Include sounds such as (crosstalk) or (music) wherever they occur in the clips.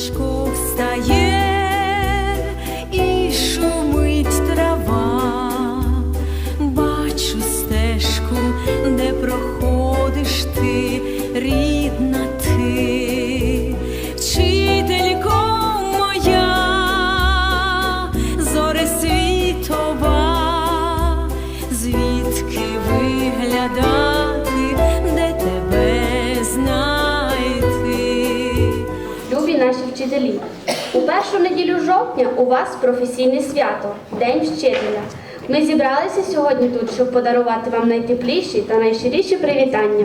Ранечко встає вчителі, у першу неділю жовтня у вас професійне свято День вчителя. Ми зібралися сьогодні тут, щоб подарувати вам найтепліші та найщиріші привітання.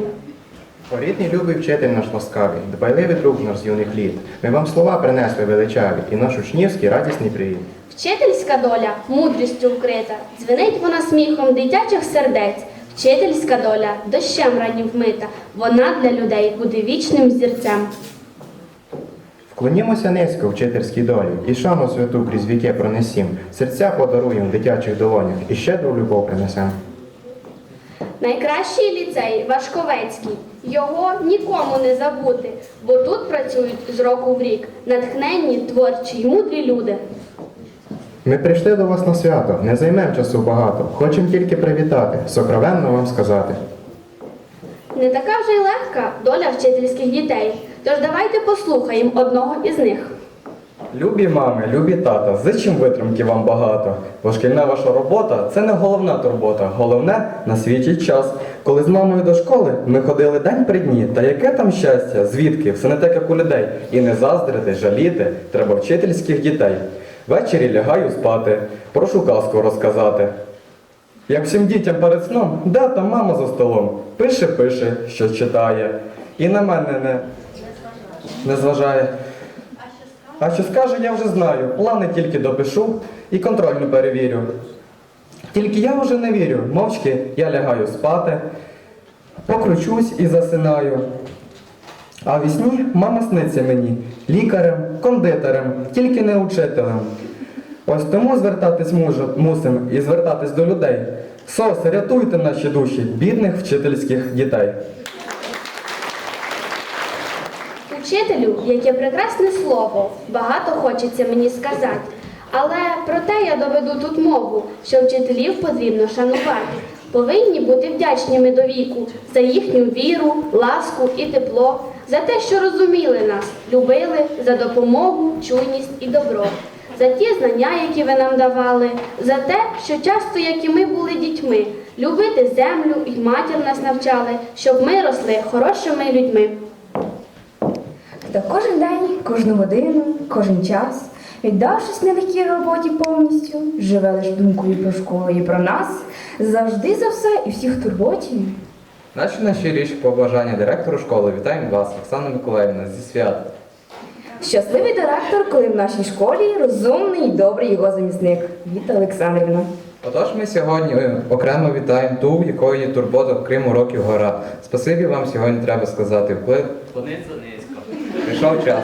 Рідний любий вчитель наш ласкавий, дбайливий друг наш з юних літ. Ми вам слова принесли величаві і наш учнівський радісний привіт. Вчительська доля мудрістю вкрита, дзвенить вона сміхом дитячих сердець. Вчительська доля дощем раннім вмита, вона для людей буде вічним зірцем. Вклонімося низько вчительській долі, і шану святу крізь віки пронесім, серця подаруємо в дитячих долонях і щедру любов принесем. Найкращий ліцей Вашковецький. Його нікому не забути, бо тут працюють з року в рік натхненні, творчі й мудрі люди. Ми прийшли до вас на свято, не займемо часу багато, хочемо тільки привітати, сокровенно вам сказати. Не така вже й легка доля вчительських дітей. Тож давайте послухаємо одного із них. Любі мами, любі тата, зичим витримки вам багато. Бо шкільна ваша робота це не головна турбота. Головне на свій час. Коли з мамою до школи ми ходили день при дні. Та яке там щастя, звідки? Все не так, як у людей. І не заздрити, жаліти, треба вчительських дітей. Ввечері лягаю спати, прошу казку розказати. Як всім дітям перед сном, де там мама за столом? Пише, пише, що читає. І на мене не, не зважає. А що скаже, я вже знаю. Плани тільки допишу і контрольну перевірю. Тільки я вже не вірю. Мовчки я лягаю спати, покручусь і засинаю. А в сні мама сниться мені лікарем, кондитером, тільки не учителем. Ось тому звертатись мусим і звертатись до людей. Сос, рятуйте наші душі, бідних вчительських дітей. Учителю, яке прекрасне слово, багато хочеться мені сказати. Але проте я доведу тут мову, що вчителів потрібно шанувати. Повинні бути вдячними до віку за їхню віру, ласку і тепло, за те, що розуміли нас, любили, за допомогу, чуйність і добро, за ті знання, які ви нам давали, за те, що часто, як і ми були дітьми, любити землю і матір нас навчали, щоб ми росли хорошими людьми. Хто кожен день, кожну годину, кожен час, віддавшись нелегкій роботі повністю, живе лиш думкою про школу і про нас, завжди за все і всіх турботі. Наші найщиріші побажання директору школи вітаємо вас, Оксана Миколаївна, зі свят. Щасливий директор, коли в нашій школі розумний і добрий його замісник Віта Олександрівна. Отож ми сьогодні е, окремо вітаємо ту, в якої турбота крім уроків гора. Спасибі вам сьогодні треба сказати. Вплив Клониться низько. Прийшов час.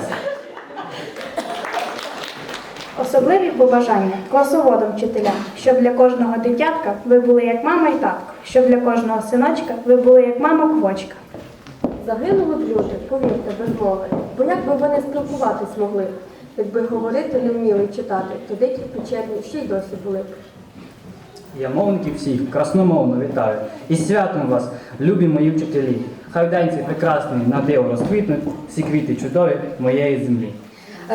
Особливі побажання класоводам вчителям, щоб для кожного дитятка ви були як мама і татко, щоб для кожного синочка ви були як мама квочка. Загинули б люди, повірте, без мови. Бо як би вони спілкуватись могли? Якби говорити не вміли читати, то дикі печерні ще й досі були б. Я мовників всіх красномовно вітаю. І святом вас, любі мої вчителі. Хай день цей прекрасний на диво розквітнуть всі квіти чудові моєї землі.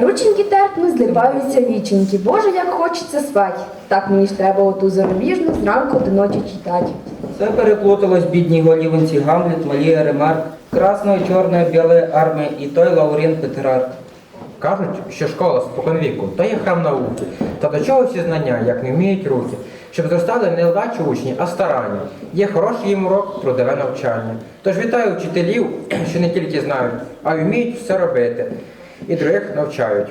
Рученьки терпно злипаються віченьки. Боже, як хочеться спать. Так мені ж треба оту зарубіжну зранку до ночі читати. Все переплуталось бідній голівонці Гамлет, Малія Ремарк, красної, чорної, білої армії і той Лаурін Петрарк. Кажуть, що школа споконвіку то є храм науки. Та до чого всі знання, як не вміють руки, щоб зростали не ледачі учні, а старанні. Є хороший їм урок, трудове навчання. Тож вітаю вчителів, (clears throat) що не тільки знають, а й вміють все робити. І других навчають.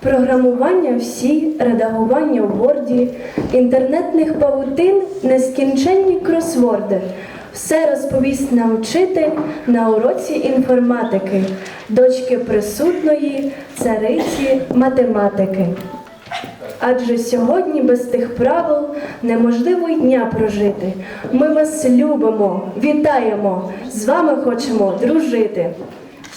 Програмування всі, редагування в Word, інтернетних павутин, нескінченні кросворди. Все розповість нам вчитель на уроці інформатики, дочки присутної, цариці математики. Адже сьогодні без тих правил неможливо й дня прожити. Ми вас любимо, вітаємо, з вами хочемо дружити.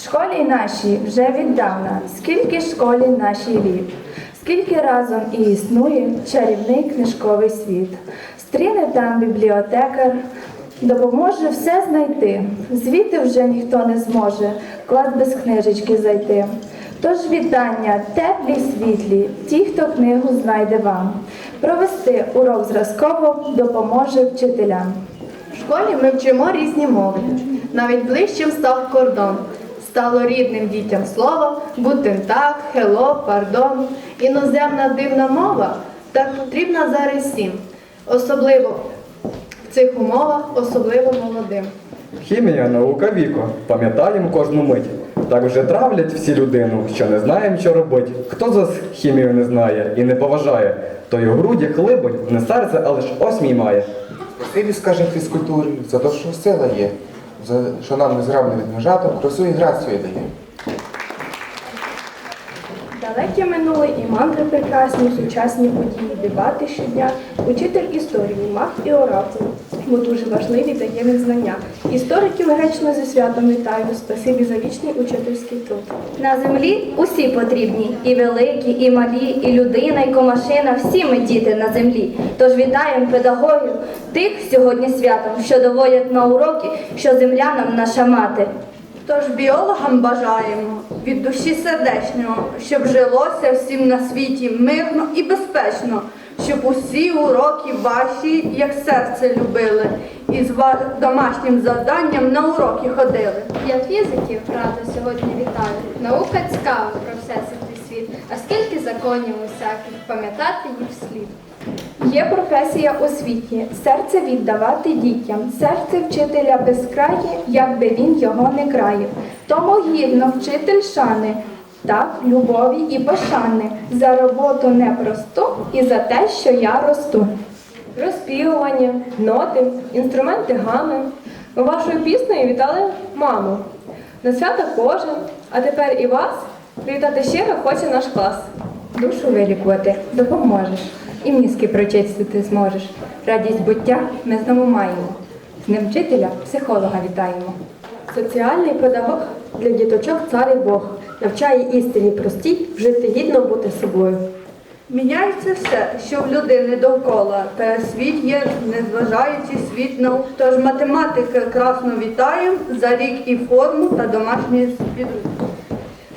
школі нашій вже віддавна, скільки школі нашій літ, скільки разом і існує чарівний книжковий світ. Стріне там бібліотекар, допоможе все знайти. Звідти вже ніхто не зможе в клас без книжечки зайти. Тож вітання, теплі світлі, ті, хто книгу знайде вам. Провести урок зразково допоможе вчителям. В школі ми вчимо різні мови. Навіть ближчим став кордон. Стало рідним дітям слово, гутен так, хело, пардон. Іноземна дивна мова так потрібна зараз всім. Особливо в цих умовах, особливо молодим. Хімія наука віко. Пам'ятаємо кожну мить. Так вже травлять всі людину, що не знаємо, що робить. Хто за хімію не знає і не поважає, то й у груді хлибить, не серце, а лиш осмій має. Спасибі, скажем, фізкультурі за те, що сила є, за що нам незграбно відмежато красу і грацію дає. Далеке минуле і мандри прекрасні, сучасні події, дебати щодня, учитель історії, мав і оратор, бо дуже важливі дає він знання. Істориків гречно зі святом вітаю, спасибі за вічний учительський труд. На землі усі потрібні, і великі, і малі, і людина, і комашина, всі ми діти на землі. Тож вітаємо педагогів тих сьогодні святом, що доводять на уроки, що земля нам наша мати. Тож біологам бажаємо від душі сердечного, щоб жилося всім на світі мирно і безпечно, щоб усі уроки ваші, як серце любили, і з домашнім завданням на уроки ходили. Я фізиків рада сьогодні вітаю. Наука цікава про все світ, а скільки законів усяких пам'ятати їх слід. Є професія у світі серце віддавати дітям, серце вчителя безкрає, якби він його не країв. Тому гідно вчитель шани, так, любові і пошани, за роботу непросту і за те, що я росту. Розпівування, ноти, інструменти гами. Ми вашою піснею вітали маму. На свята кожен, а тепер і вас привітати щиро хоче наш клас. Душу вилікувати допоможеш, і мізки прочистити зможеш. Радість буття ми знову маємо. З ним вчителя, психолога вітаємо. Соціальний педагог для діточок цар і Бог навчає істині простій жити гідно бути собою. Міняється все, що в людини довкола, та світ є, незважаючи світ наук. Тож математики красно вітаємо за рік і форму та домашні підручники.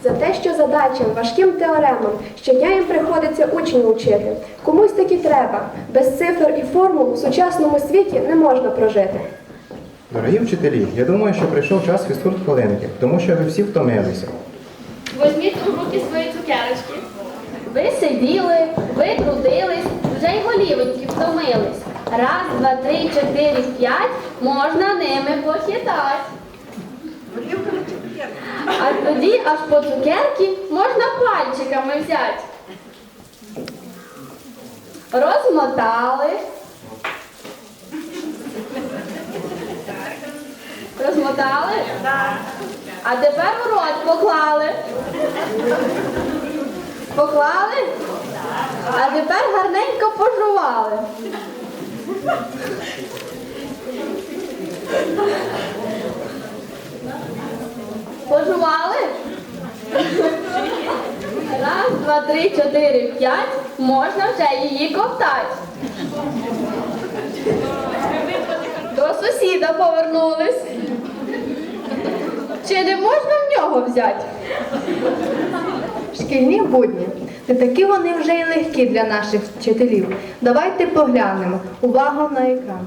За те, що задачам, важким теоремам щодня їм приходиться учнів учити. Комусь таки треба. Без цифр і формул в сучасному світі не можна прожити. Дорогі вчителі, я думаю, що прийшов час фізкульт хвилинки, тому що ви всі втомилися. Возьміть у руки свої цукерочки. Ви сиділи, ви трудились, вже й голівоньки втомились. Раз, два, три, чотири, п'ять, можна ними похитати. А тоді аж по цукерки можна пальчиками взяти. Розмотали. Розмотали? Так. А тепер в рот поклали. Поклали? А тепер гарненько пожували. Пожували? Раз, два, три, чотири, п'ять. Можна вже її ковтати. До сусіда повернулись. Чи не можна в нього взяти? Шкільні будні. Не такі вони вже й легкі для наших вчителів. Давайте поглянемо. Увага на екран.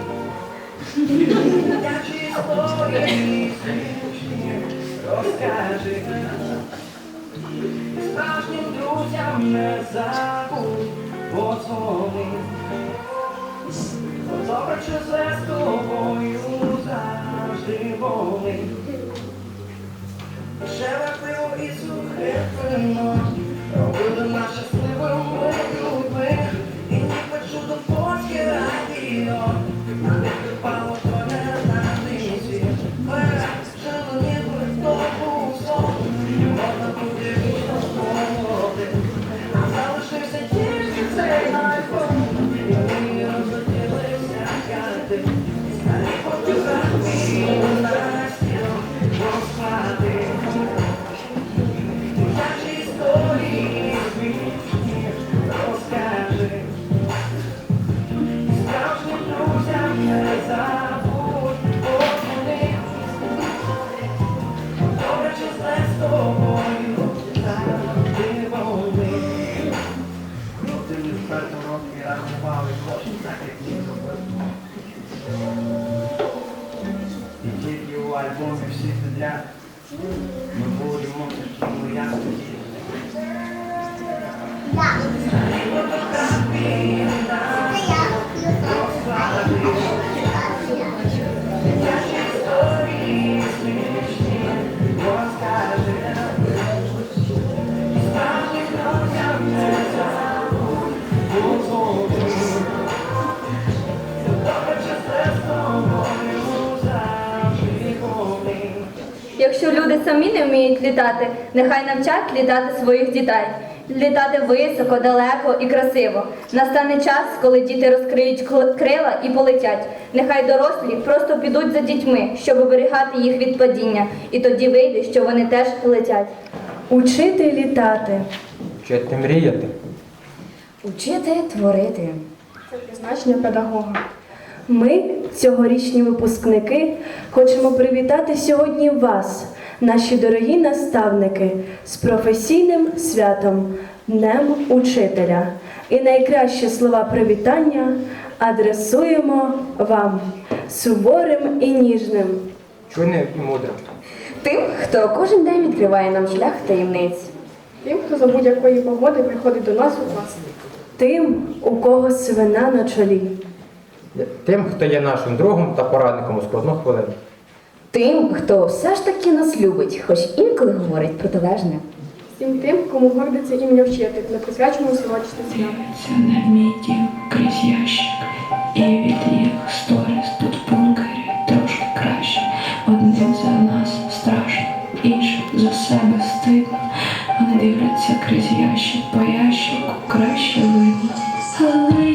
історії, смішні, розкажи. Справжнім друзям не забудь подзвони. Добре чи зле з тобою завжди вони. Дешеве пиво і сухе вино робили нас щасливими людьми. І ніби чудо польське радіо, どうぞ。Люди самі не вміють літати, нехай навчать літати своїх дітей. Літати високо, далеко і красиво. Настане час, коли діти розкриють крила і полетять. Нехай дорослі просто підуть за дітьми, щоб оберігати їх від падіння. І тоді вийде, що вони теж летять. Учити літати. Вчити мріяти. Учити творити. Це призначення педагога. Ми, цьогорічні випускники, хочемо привітати сьогодні вас, наші дорогі наставники, з професійним святом, Днем Учителя. І найкращі слова привітання адресуємо вам, суворим і ніжним. Чуйним і мудрим. Тим, хто кожен день відкриває нам шлях таємниць. Тим, хто за будь-якої погоди приходить до нас у клас. Тим, у кого свина на чолі. Тим, хто є нашим другом та порадником у складну хвилину. Тим, хто все ж таки нас любить, хоч інколи говорить протилежне. Всім тим, кому гордиться ім'я вчитель, ми присвячуємо сьогоднішнє свято. Це не мій дім крізь ящик, і від їх сторіс тут в бункері трошки краще. Одним за нас страшно, іншим за себе стидно. Вони дивляться крізь ящик, по ящику краще видно. Але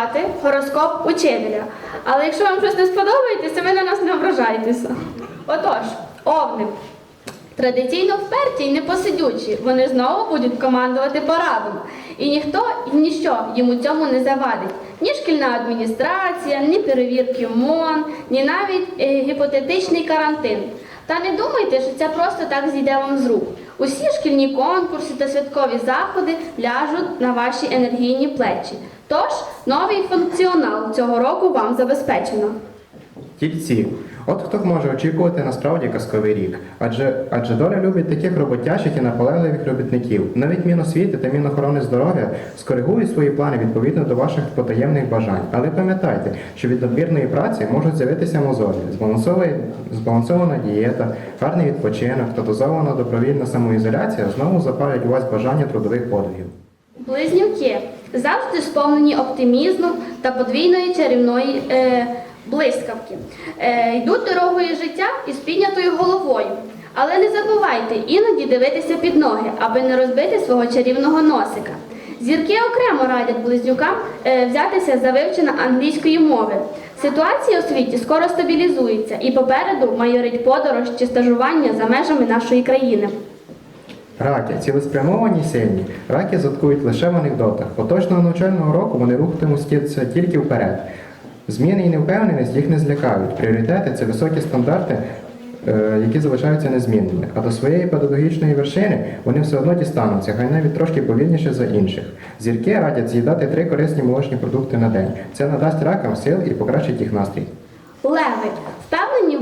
віддавати гороскоп учителя. Але якщо вам щось не сподобається, ви на нас не ображайтеся. Отож, овни. Традиційно вперті й непосидючі, вони знову будуть командувати порадом. І ніхто і ніщо їм у цьому не завадить. Ні шкільна адміністрація, ні перевірки МОН, ні навіть е, гіпотетичний карантин. Та не думайте, що це просто так зійде вам з рук. Усі шкільні конкурси та святкові заходи ляжуть на ваші енергійні плечі. Тож новий функціонал цього року вам забезпечено. Тільці. От хто може очікувати насправді казковий рік. Адже, адже доля любить таких роботящих і наполегливих робітників. Навіть Міносвіти та Мінохорони здоров'я скоригують свої плани відповідно до ваших потаємних бажань. Але пам'ятайте, що від надмірної праці можуть з'явитися мозолі, збалансована, дієта, гарний відпочинок та дозована добровільна самоізоляція знову запалять у вас бажання трудових подвигів. Близнюки завжди сповнені оптимізму та подвійної чарівної е, блискавки. Е, йдуть дорогою життя із піднятою головою. Але не забувайте іноді дивитися під ноги, аби не розбити свого чарівного носика. Зірки окремо радять близнюкам е, взятися за вивчення англійської мови. Ситуація у світі скоро стабілізується і попереду майорить подорож чи стажування за межами нашої країни. Раки цілеспрямовані сильні. Раки заткують лише в анекдотах. Поточного навчального року вони рухатимуться тільки вперед. Зміни і невпевненість їх не злякають. Пріоритети це високі стандарти, е, які залишаються незмінними. А до своєї педагогічної вершини вони все одно дістануться, хай навіть трошки повільніше за інших. Зірки радять з'їдати три корисні молочні продукти на день. Це надасть ракам сил і покращить їх настрій. Леви впевнені в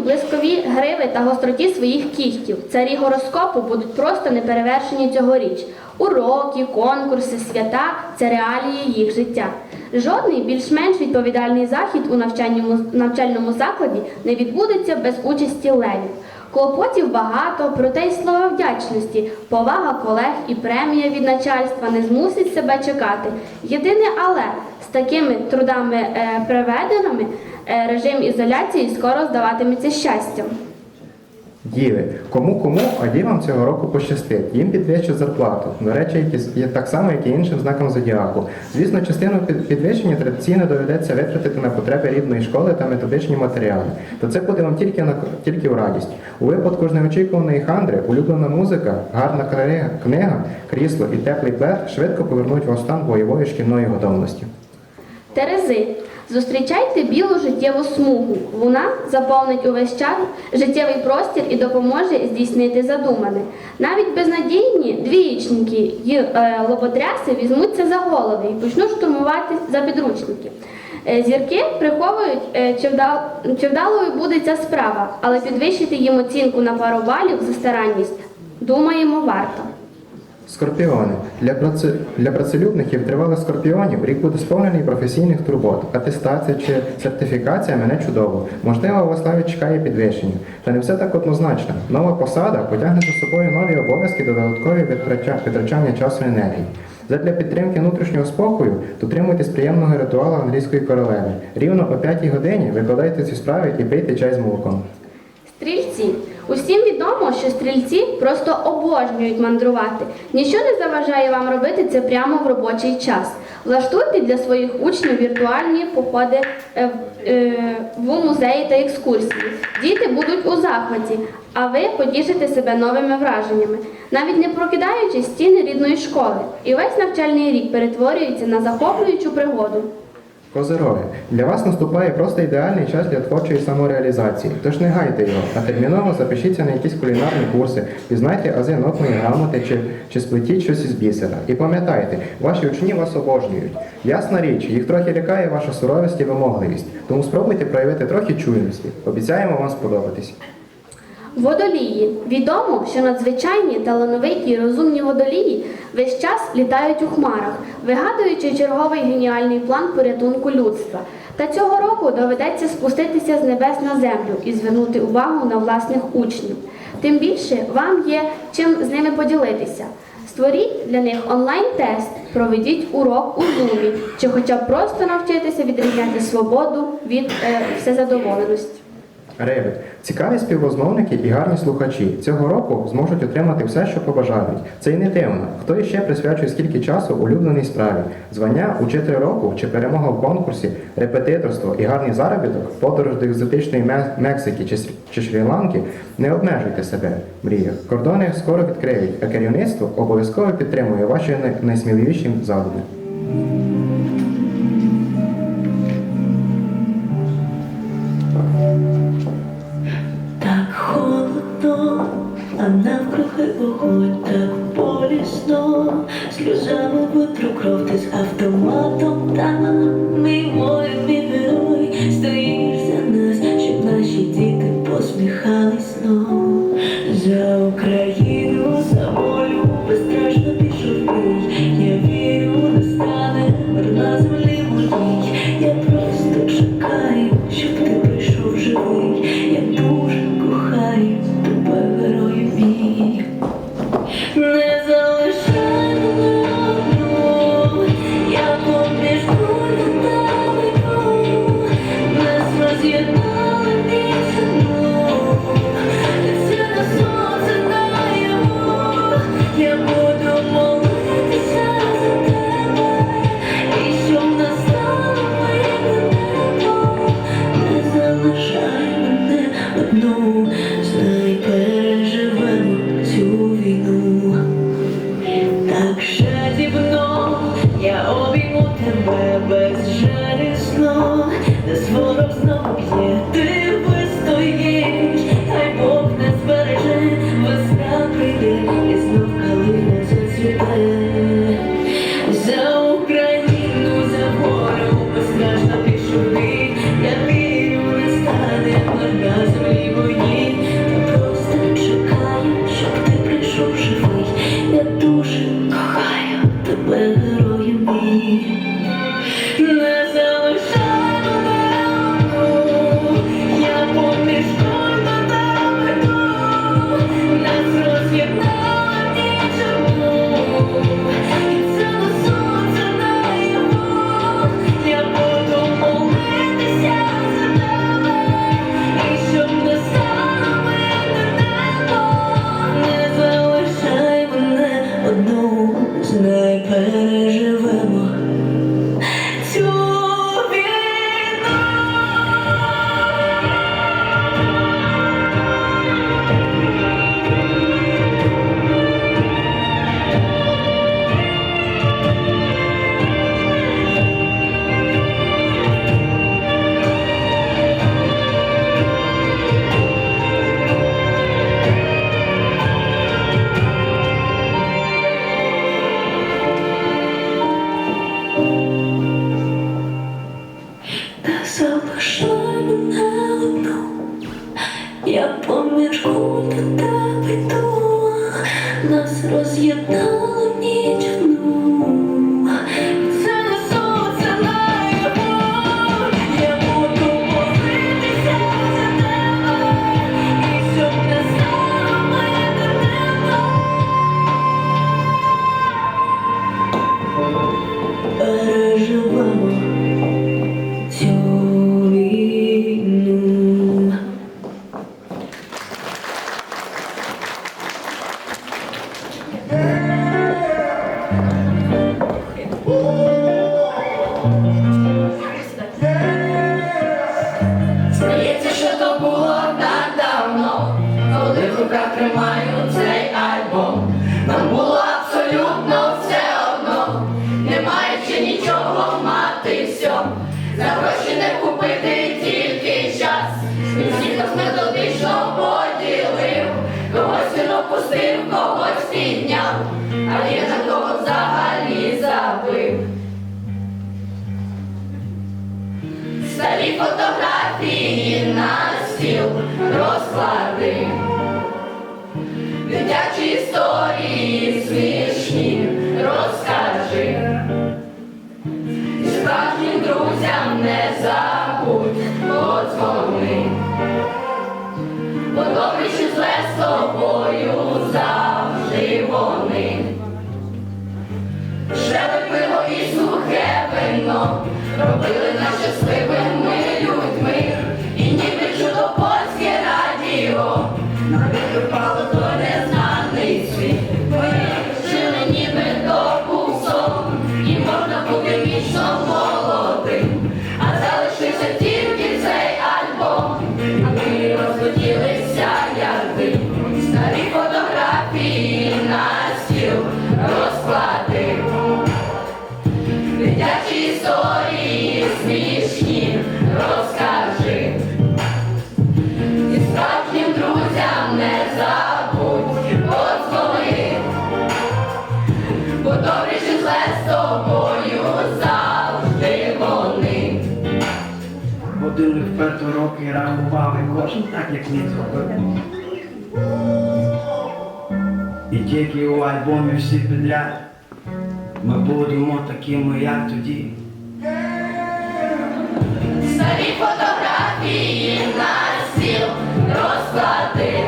блискові гриви та гостроті своїх кігтів. Царі гороскопу будуть просто неперевершені цьогоріч. Уроки, конкурси, свята це реалії їх життя. Жодний більш-менш відповідальний захід у навчальному, навчальному закладі не відбудеться без участі левів. Клопотів багато, проте й слова вдячності, повага колег і премія від начальства не змусить себе чекати. Єдине але з такими трудами е, приведеними режим ізоляції скоро здаватиметься щастям. Діви, кому кому, а дівам цього року пощастить. Їм підвищать зарплату. До речі, є так само, як і іншим знаком зодіаку. Звісно, частину підвищення традиційно доведеться витратити на потреби рідної школи та методичні матеріали. То це буде вам тільки на тільки в радість. У випадку ж неочікуваної хандри, улюблена музика, гарна книга, книга, крісло і теплий плед швидко повернуть в стан бойової шкільної готовності. Терези. Зустрічайте білу життєву смугу. Вона заповнить увесь час життєвий простір і допоможе здійснити задумане. Навіть безнадійні двієчники й е, лоботряси візьмуться за голови і почнуть штурмувати за підручники. Е, Зірки приховують, е, чи, вдал, чи вдалою буде ця справа, але підвищити їм оцінку на пару балів за старанність, думаємо, варто. Скорпіони. Для, праці... для працелюбників тривалих скорпіонів рік буде сповнений професійних турбот. Атестація чи сертифікація мене чудово. Можливо, вас навіть чекає підвищення. Та не все так однозначно. Нова посада потягне за собою нові обов'язки та додаткові витрача... витрачання часу і енергії. Задля підтримки внутрішнього спокою дотримуйтесь приємного ритуалу англійської королеви. Рівно о 5 годині викладайте ці справи і пийте чай з молоком. Стрільці. Усім відомо, що стрільці просто обожнюють мандрувати. Нічого не заважає вам робити це прямо в робочий час. Влаштуйте для своїх учнів віртуальні походи е, е, в музеї та екскурсії. Діти будуть у захваті, а ви потішите себе новими враженнями, навіть не прокидаючи стіни рідної школи. І весь навчальний рік перетворюється на захоплюючу пригоду. Козироги. Для вас наступає просто ідеальний час для творчої самореалізації. Тож не гайте його, а терміново запишіться на якісь кулінарні курси, пізнайте ази нотної грамоти чи, чи сплетіть щось із бісера. І пам'ятайте, ваші учні вас обожнюють. Ясна річ, їх трохи лякає ваша суровість і вимогливість. Тому спробуйте проявити трохи чуйності. Обіцяємо вам сподобатись. Водолії. Відомо, що надзвичайні, талановиті і розумні водолії весь час літають у хмарах, вигадуючи черговий геніальний план порятунку людства. Та цього року доведеться спуститися з небес на землю і звернути увагу на власних учнів. Тим більше вам є чим з ними поділитися. Створіть для них онлайн-тест, проведіть урок у зумі, чи хоча б просто навчитися відрізняти свободу від е, всезадоволеності. Ребет. Цікаві співрозмовники і гарні слухачі. Цього року зможуть отримати все, що побажають. Це й не дивно. Хто іще присвячує скільки часу улюбленій справі? Звання учитель року чи перемога в конкурсі, репетиторство і гарний заробіток, подорож до екзотичної Мексики чи Шрі-Ланки не обмежуйте себе в мріях. Кордони скоро відкриють, а керівництво обов'язково підтримує ваші найсміливіші задуми. А навкруги вогонь так болісно, сльозами не тільки час. Всіх нас методично поділив, когось він опустив, когось підняв, а є на кого взагалі забив. Старі фотографії на стіл розклади, дитячі історії смішні розкажи. Справжнім друзям не забудь поцілуй. бо добре чи зле з тобою завжди вони. Шеле пиво і сухе вино робили нас щасливими людьми, і ніби чудо польське радіо, на роки рахували, кожен так, як він зробив. І тільки у альбомі всі підряд ми будемо такими, як тоді. Старі фотографії на стіл розклади.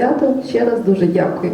Свято. Ще раз дуже дякую.